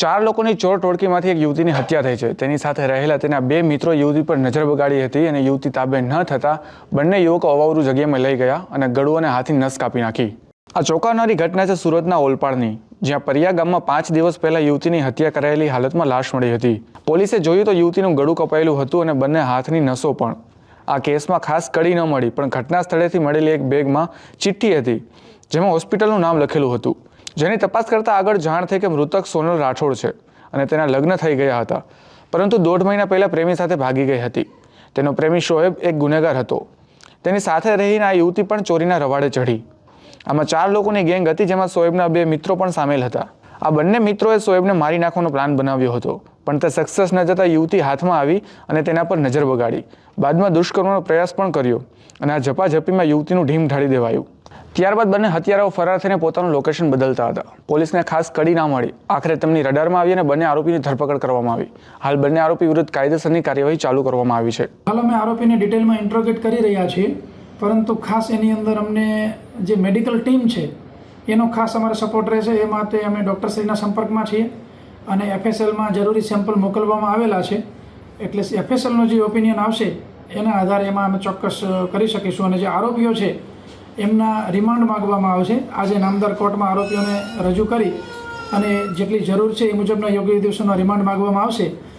ચાર લોકોની ચોર ટોળકીમાંથી એક યુવતીની હત્યા થઈ છે. તેની સાથે રહેલા તેના બે મિત્રો યુવતી પર નજર બગાડી હતી અને યુવતી તાબે ન થતાં બંને યુવકો અવાવરૂ જગ્યામાં લઈ ગયા અને ગળું અને હાથની નસ કાપી નાખી. આ ચોંકાવનારી ઘટના છે સુરતના ઓલપાડની, જ્યાં પરિયા ગામમાં પાંચ દિવસ પહેલા યુવતીની હત્યા કરાયેલી હાલતમાં લાશ મળી હતી. પોલીસે જોયું તો યુવતીનું ગળું કપાયેલું હતું અને બંને હાથની નસો પણ. આ કેસમાં ખાસ કડી ન મળી, પણ ઘટના સ્થળેથી મળેલી એક બેગમાં ચિઠ્ઠી હતી, જેમાં હોસ્પિટલનું નામ લખેલું હતું. જેની તપાસ કરતાં આગળ જાણ થઈ કે મૃતક સોનલ રાઠોડ છે અને તેના લગ્ન થઈ ગયા હતા. પરંતુ દોઢ મહિના પહેલાં પ્રેમી સાથે ભાગી ગઈ હતી. તેનો પ્રેમી શોએબ એક ગુનેગાર હતો. તેની સાથે રહીને આ યુવતી પણ ચોરીના રવાડે ચઢી. આમાં ચાર લોકોની ગેંગ હતી જેમાં શોએબના બે મિત્રો પણ સામેલ હતા. આ બંને મિત્રોએ શોએબને મારી નાખવાનો પ્લાન બનાવ્યો હતો, પણ તે સક્સેસ ન જતાં યુવતી હાથમાં આવી અને તેના પર નજર બગાડી. બાદમાં દુષ્કર્મનો પ્રયાસ પણ કર્યો અને આ ઝપાઝપીમાં યુવતીનું ઢીમ ઢાળી દેવાયું. ત્યારબાદ બંને હત્યારાઓ ફરાર થઈને પોતાનું લોકેશન બદલતા હતા. પોલીસને ખાસ કડી ના મળી. આખરે તેમની રડારમાં આવી અને બંને આરોપીની ધરપકડ કરવામાં આવી. હાલ બંને આરોપી વિરુદ્ધ કાયદેસરની કાર્યવાહી ચાલુ કરવામાં આવી છે. હાલ અમે આરોપીને ડિટેલમાં ઇન્ટ્રોગેટ કરી રહ્યા છીએ, પરંતુ ખાસ એની અંદર અમને જે મેડિકલ ટીમ છે, એનો ખાસ અમારે સપોર્ટ રહેશે. એ માટે અમે ડૉક્ટરશ્રીના સંપર્કમાં છીએ અને એફએસએલમાં જરૂરી સેમ્પલ મોકલવામાં આવેલા છે. એટલે એફએસએલનો જે ઓપિનિયન આવશે, એના આધારે એમાં અમે ચોક્કસ કરી શકીશું. અને જે આરોપીઓ છે એમના રિમાન્ડ માગવામાં આવશે આજે નામદાર કોર્ટમાં આરોપીઓને રજૂ કરી અને જેટલી જરૂર છે એ મુજબના યોગ્ય દિવસોના રિમાન્ડ માગવામાં આવશે.